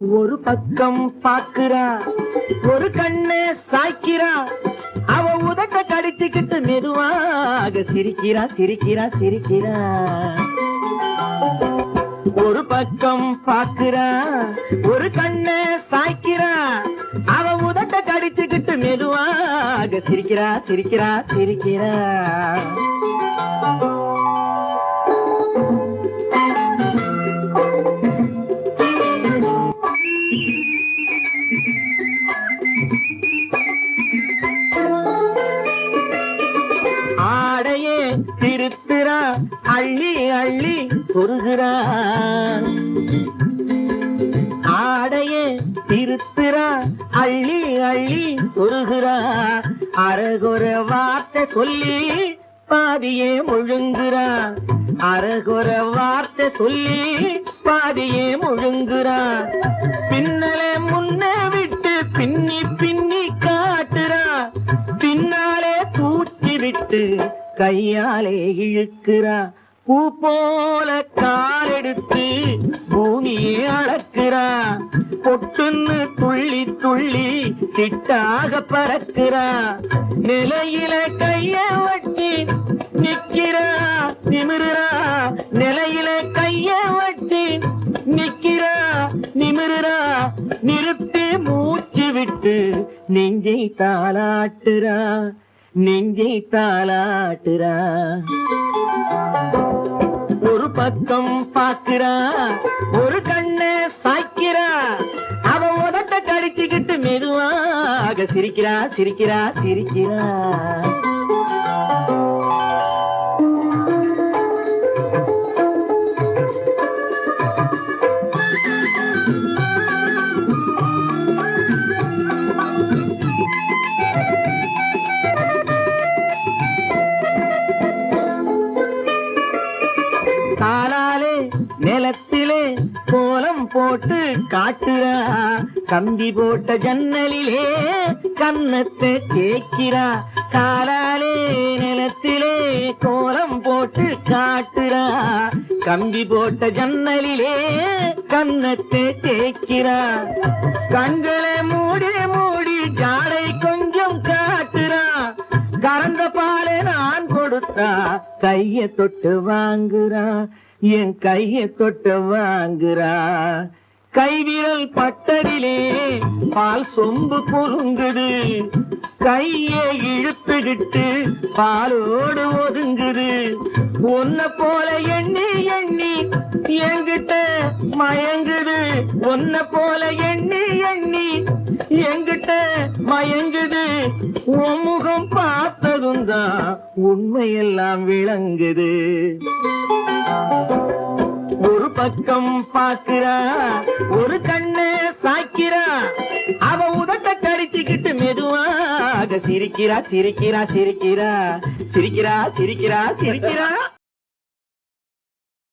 ஒரு பக்கம் பாக்குறா ஒரு கண்ணு சாய்க்கிறா. அவ உதட்ட கடிச்சுக்கிட்டு மெதுவாக சிரிக்கிறா சிரிக்கிறா சிரிக்கிறா. ஒரு பக்கம் பாக்குறா ஒரு கண்ணு சாய்க்கிறா. அவ உதட்ட கடிச்சுக்கிட்டு மெதுவாக சிரிக்கிறா சிரிக்கிறா சிரிக்கிறா. ஆடையே திருத்துறா அள்ளி அள்ளி சொருகிறா. ஆடையே திருத்துறா அள்ளி அள்ளி சொருகிறா. அரகுற வார்த்தை சொல்லி பாதியே முழுங்குறா. அரகுற வார்த்தை சொல்லி பாதியே முழுங்குறா. பின்னலே முன்னே விட்டு பின்னி பின்னி காட்டுறா. பின்னாலே பூட்டி விட்டு கையாலே இழுக்கிறா. பூ போல காலெடுத்து பூமியை அளக்கிறா. பொட்டுன்னு துள்ளி துள்ளி திட்டாக பறக்கிறா. நிலையில கைய வச்சு நிக்கிறா. நிமிருறா. நிலையில கைய வச்சு நிக்கிறா. நிமிருறா. நிறுத்த நெஞ்சை தாளாட்டுறா நெஞ்சை தாளாட்டுறா. ஒரு பக்கம் பாக்குறா ஒரு கண்ணு சாய்க்கிறா. அவ உதட்ட கடிச்சுக்கிட்டு மெதுவாக சிரிக்கிறா சிரிக்கிறா சிரிக்கிறா. காலாலே நிலத்திலே கோலம் போட்டு காட்டுறா. கம்பி போட்ட ஜன்னலிலே கன்னத்தை கேட்கிறா காலாலே நிலத்திலே கோலம் போட்டு காட்டுறா. கம்பி போட்ட ஜன்னலிலே கன்னத்தை தேய்க்கிறா. கண்களை மூடி மூடி ஜாடை கொஞ்சம் காட்டுறா. கறந்த பாலை நான் கொடுத்தா கைய தொட்டு வாங்குறா என் கைய தொட்டு வாங்குறா. கைவிரல் பட்டரிலே பால் சொம்பு பொருங்குது. கையை இழுத்துக்கிட்டு பாலோடு ஒதுங்குது. ஒன்ன போல எண்ணி எண்ணி என்கிட்ட மயங்குது. ஒன்ன போல எண்ணி எண்ணி என்கிட்ட மயங்குது. உன் பார்த்ததும் உண்மையெல்லாம் விளங்குது. ஒரு பக்கம் பாக்குறா ஒரு கண்ணு சாய்க்கிறா. அவ உதட்ட கடிச்சுக்கிட்டு மெதுவாக சிரிக்கிறா சிரிக்கிறா சிரிக்கிறா. சிரிக்கிறா சிரிக்கிறா சிரிக்கிறா.